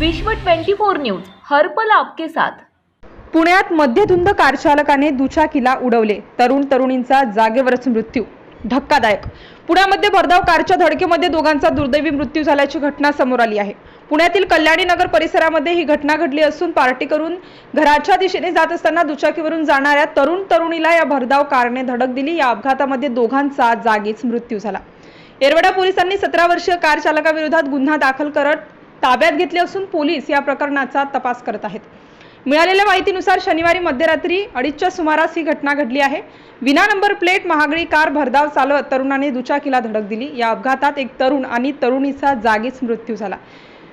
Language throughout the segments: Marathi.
विश्व 24 न्यूज हर्पल आपके साथ. पुण्यात मध्यधुंद कारचालकाने दुचाकीला उडवले. तरुण तरुणींचा जागेवरच मृत्यू धक्कादायक. पुण्यामध्ये भरधाव कारच्या धडकेमध्ये दोघांचा दुर्दैवी मृत्यू झाल्याची घटना समोर आली आहे. पुण्यातील कल्याणी नगर परिसरामध्ये ही घटना घडली असून पार्टी करून घराच्या दिशेने जात असताना दुचाकीवरून जाणाऱ्या तरुण तरुणीला या भरधाव कारने धडक दिली. या अपघातामध्ये दोघांचा जागीच मृत्यू झाला. येरवडा पोलिसांनी सतरा वर्षीय कार चालकाविरोधात गुन्हा दाखल करत ताब्यात घेतले असून पोलीस या प्रकरणाचा तपास करत आहेत. मिळालेल्या माहितीनुसार शनिवारी मध्यरात्री अडीचच्या सुमारास ही घटना घडली आहे. विना नंबर प्लेट महागडी कार भरधाव चालवत तरुणाने दुचाकीला धडक दिली. या अपघातात एक तरुण आणि तरुणीचा जागीच मृत्यू झाला.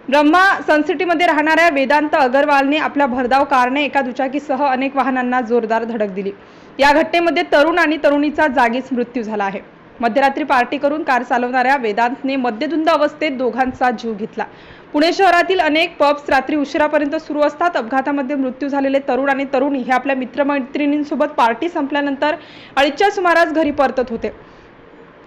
ब्रह्मा सनसिटीमध्ये राहणाऱ्या वेदांत अगरवालने आपल्या भरधाव कारने एका दुचाकीसह अनेक वाहनांना जोरदार धडक दिली. या घटनेमध्ये तरुण आणि तरुणीचा जागीच मृत्यू झाला आहे. मध्यरात्री पार्टी करून कार चालवणाऱ्या वेदांतने मद्यधुंद अवस्थेत दोघांचा जीव घेतला. पुणे शहरातील अनेक पब्स रात्री उशिरापर्यंत सुरू असतात. अपघातामध्ये मृत्यू झालेले तरुण आणि तरुणी हे आपल्या मित्रमैत्रिणींसोबत पार्टी संपल्यानंतर अडीचच्या सुमारास घरी परतत होते.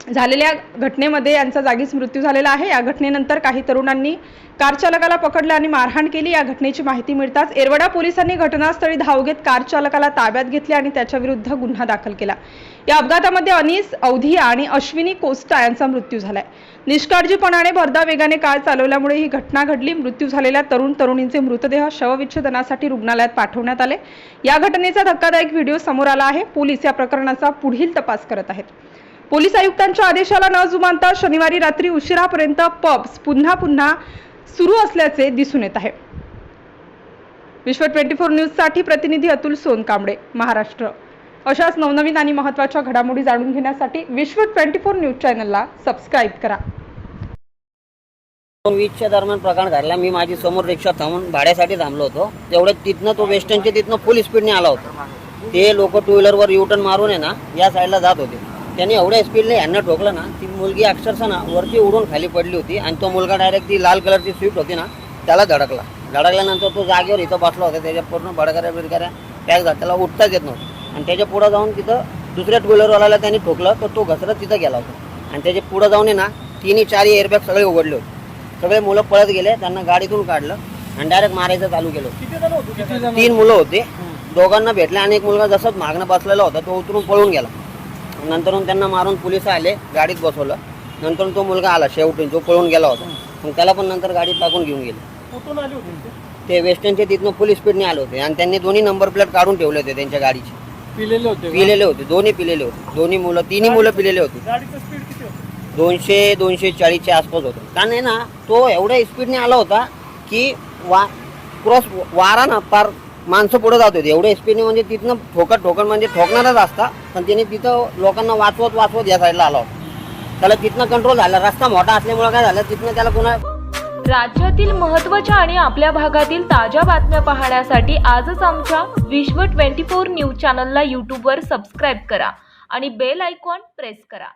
झालेल्या घटनेमध्ये यांचा जागीच मृत्यू झालेला आहे. या घटनेनंतर काही तरुणांनी कार चालकाला पकडले आणि मारहाण केली. या घटनेची माहिती मिळताच एरवडा पोलिसांनी घटनास्थळी धाव घेत कार चालकाला ताब्यात घेतले आणि त्याच्या विरुद्ध गुन्हा दाखल केला. या अपघातामध्ये अनिस अवधिया आणि अश्विनी कोस्टा यांचा मृत्यू झालाय. निष्काळजीपणाने भरदा वेगाने कार चालवल्यामुळे ही घटना घडली. मृत्यू झालेल्या तरुण तरुणींचे मृतदेह शवविच्छेदनासाठी रुग्णालयात पाठवण्यात आले. या घटनेचा धक्कादायक व्हिडिओ समोर आला आहे. पोलीस या प्रकरणाचा पुढील तपास करत आहेत. पोलीस आयुक्तांच्या आदेशाला न जुमानता शनिवारी रात्री उशिरापर्यंत पब्स पुन्हा पुन्हा सुरू असल्याचे दिसून येत आहे. विश्व ट्वेंटी फोर न्यूजसाठी प्रतिनिधी अतुल सोनकांबळे महाराष्ट्र. अशाच नवनवीन आणि महत्त्वाच्या घडामोडी जाणून घेण्यासाठी विश्व ट्वेंटी फोर न्यूज चॅनलला सबस्क्राईब करा. दोन वीसच्या दरम्यान प्रकार घडला. मी माझी समोर रिक्षा थांबून भाड्यासाठी थांबलो होतो. तेवढ्यात तिथनं तो वेस्टर्नच्या तिथनं फुल स्पीडने आला होता. ते लोक टू व्हीलरवर युटर्न मारून आहे ना या साईडला जात होते. त्यांनी एवढ्या स्पीडने यांना ठोकलं ना ती मुलगी अक्षरशः ना वरती उडून खाली पडली होती आणि तो मुलगा डायरेक्ट ती लाल कलरची स्विफ्ट होती ना त्याला धडकला. धडकल्यानंतर तो जागेवर इथं बसला होता त्याच्या पूर्ण बडकऱ्या बिडकऱ्या पॅक झाला त्याला उठताच येत नव्हतं. आणि त्याच्या पुढं जाऊन तिथं दुसऱ्या टू व्हीलरवाल्याला त्यांनी ठोकलं तर तो घसरत तिथं गेला होता. आणि त्याच्या पुढं जाऊन ना तिन्ही चारही एअरबॅग सगळे उघडले होते. सगळे मुलं पळत गेले त्यांना गाडीतून काढलं आणि डायरेक्ट मारायचं चालू केलं. तीन मुलं होते. दोघांना भेटले आणि एक मुलगा जसंच मागणं बसलेला होता तो उतरून पळून गेला. नंतर त्यांना मारून पोलीस आले गाडीत बसवलं. नंतर तो मुलगा आला शेवटून जो पळून गेला होता. मग त्याला पण नंतर गाडीत टाकून घेऊन गेले. कुठून आली होती ते? ते वेस्टर्नचे तिथनं पोलीस स्पीडने आले होते. आणि त्यांनी दोन्ही नंबर प्लेट काढून ठेवले होते त्यांच्या गाडीचे. पिलेले होते का? पिलेले होते. दोन्ही पिलेले होते. दोन्ही मुलं तिन्ही मुलं पिलेले होते. गाडीचं स्पीड किती होतं? दोनशे दोनशे चाळीसच्या आसपास होतं. कारण आहे ना तो एवढ्या स्पीडने आला होता की वा क्रॉस वारा ना पार माणसं पुढे जात होती. एवढ्या स्पीडने म्हणजे तिथनं ठोकत ठोकत म्हणजे ठोकणारच असता. पण त्याने तिथं लोकांना वाचवत वाचवत या साईडला आला होता. त्याला तिथनं कंट्रोल झाला. रस्ता मोठा असल्यामुळे काय झालं? तिथनं त्याला पुन्हा राज्यातील महत्त्वाच्या आणि आपल्या भागातील ताज्या बातम्या पाहण्यासाठी आजच आमच्या विश्व 24 न्यूज चॅनलला यूट्यूबवर सबस्क्राईब करा आणि बेल आयकॉन प्रेस करा.